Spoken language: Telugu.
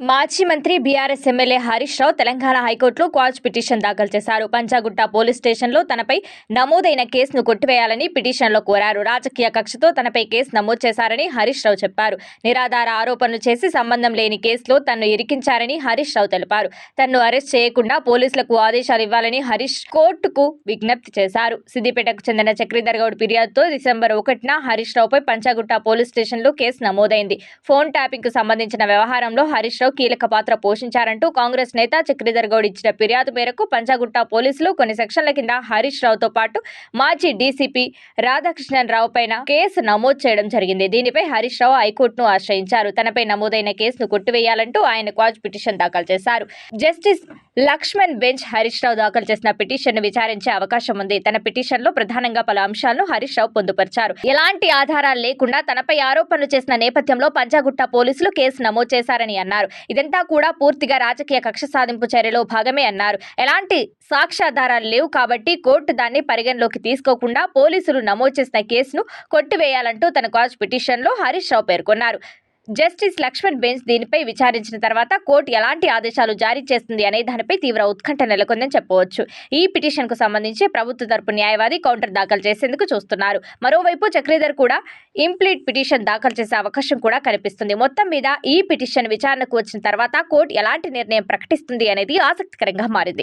మాజీ మంత్రి బీఆర్ఎస్ ఎమ్మెల్యే హరీష్ రావు తెలంగాణ హైకోర్టులో క్వాజ్ పిటిషన్ దాఖలు చేశారు. పంచాగుట్ట పోలీస్ స్టేషన్లో తనపై నమోదైన కేసును కొట్టివేయాలని పిటిషన్లో కోరారు. రాజకీయ కక్షతో తనపై కేసు నమోదు చేశారని హరీష్ రావు చెప్పారు. నిరాధార ఆరోపణలు చేసి సంబంధం లేని కేసులో తన్ను ఇరికించారని హరీష్ రావు తెలిపారు. తన్ను అరెస్ట్ చేయకుండా పోలీసులకు ఆదేశాలు ఇవ్వాలని హరీష్ కోర్టుకు విజ్ఞప్తి చేశారు. సిద్దిపేటకు చెందిన చక్రీధర్ గౌడ్ ఫిర్యాదుతో డిసెంబర్ ఒకటిన హరీష్ రావుపై పంచాగుట్ట పోలీస్ స్టేషన్లో కేసు నమోదైంది. ఫోన్ ట్యాపింగ్కు సంబంధించిన వ్యవహారంలో హరీష్ రావు కీలక పాత్ర పోషించారంటూ కాంగ్రెస్ నేత చక్రధర్ గౌడ్ ఇచ్చిన ఫిర్యాదు మేరకు పంజాగుట్ట పోలీసులు కొన్ని సెక్షన్ల కింద హరీష్ రావుతో పాటు మాజీ డీసీపీ రాధాకృష్ణన్ రావు పైన కేసు నమోదు చేయడం జరిగింది. దీనిపై హరీష్ రావు హైకోర్టును ఆశ్రయించారు. తనపై నమోదైన కేసును కొట్టివేయాలంటూ ఆయన క్వాజ్ పిటిషన్ దాఖలు చేశారు. జస్టిస్ లక్ష్మణ్ బెంచ్ హరీష్ రావు దాఖలు చేసిన పిటిషన్ను విచారించే అవకాశం ఉంది. తన పిటిషన్లో ప్రధానంగా పలు అంశాలను హరీష్ రావు పొందుపరిచారు. ఎలాంటి ఆధారాలు లేకుండా తనపై ఆరోపణలు చేసిన నేపథ్యంలో పంజాగుట్ట పోలీసులు కేసు నమోదు చేశారని అన్నారు. ఇదంతా కూడా పూర్తిగా రాజకీయ కక్ష సాధింపు చర్యలో భాగమే అన్నారు. ఎలాంటి సాక్ష్యాధారాలు లేవు కాబట్టి కోర్టు దాన్ని పరిగణలోకి తీసుకోకుండా పోలీసులు నమోదు చేసిన కేసును కొట్టివేయాలంటూ తన కాజ్ పిటిషన్లో హరీష్ రావు పేర్కొన్నారు. జస్టిస్ లక్ష్మణ్ బెంచ్ దీనిపై విచారించిన తర్వాత కోర్టు ఎలాంటి ఆదేశాలు జారీ చేస్తుంది అనే దానిపై తీవ్ర ఉత్కంఠ నెలకొందని చెప్పవచ్చు. ఈ పిటిషన్కు సంబంధించి ప్రభుత్వ తరపు న్యాయవాది కౌంటర్ దాఖలు చేసేందుకు చూస్తున్నారు. మరోవైపు చక్రీధర్ కూడా ఇంప్లీట్ పిటిషన్ దాఖలు చేసే అవకాశం కూడా కనిపిస్తుంది. మొత్తం మీద ఈ పిటిషన్ విచారణకు వచ్చిన తర్వాత కోర్టు ఎలాంటి నిర్ణయం ప్రకటిస్తుంది అనేది ఆసక్తికరంగా మారింది.